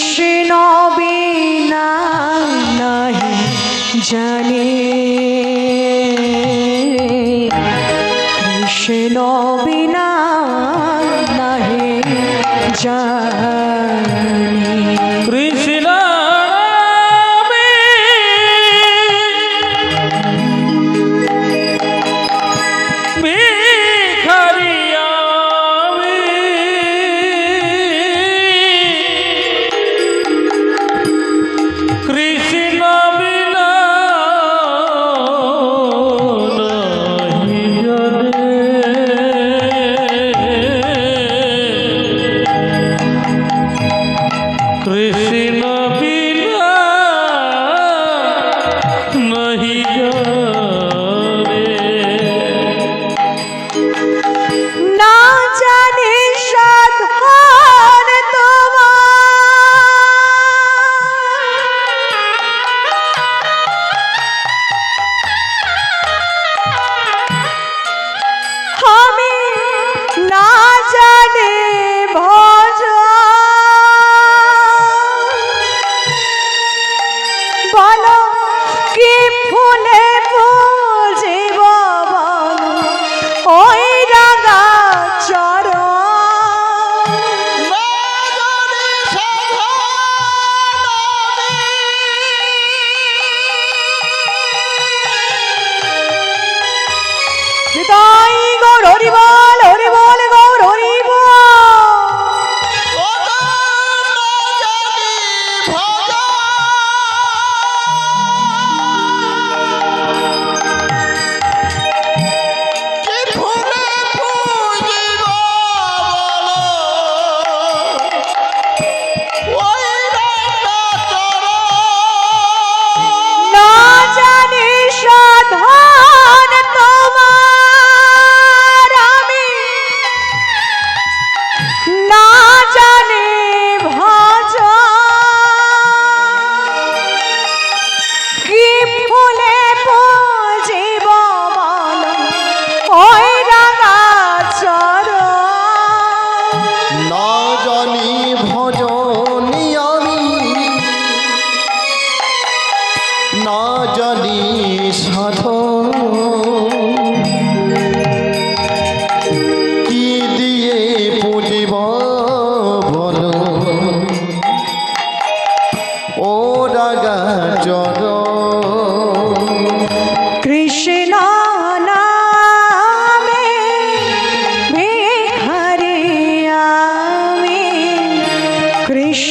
কৃষ্ণ বিনা নাহি জানি। কৃষ্ণ বিনা নাহি জানি। করিবা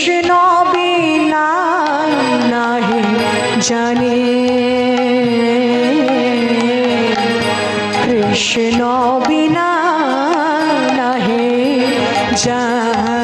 কৃষ্ণ বিনাই নাহি জানি। কৃষ্ণ বিনা নাহি জানি।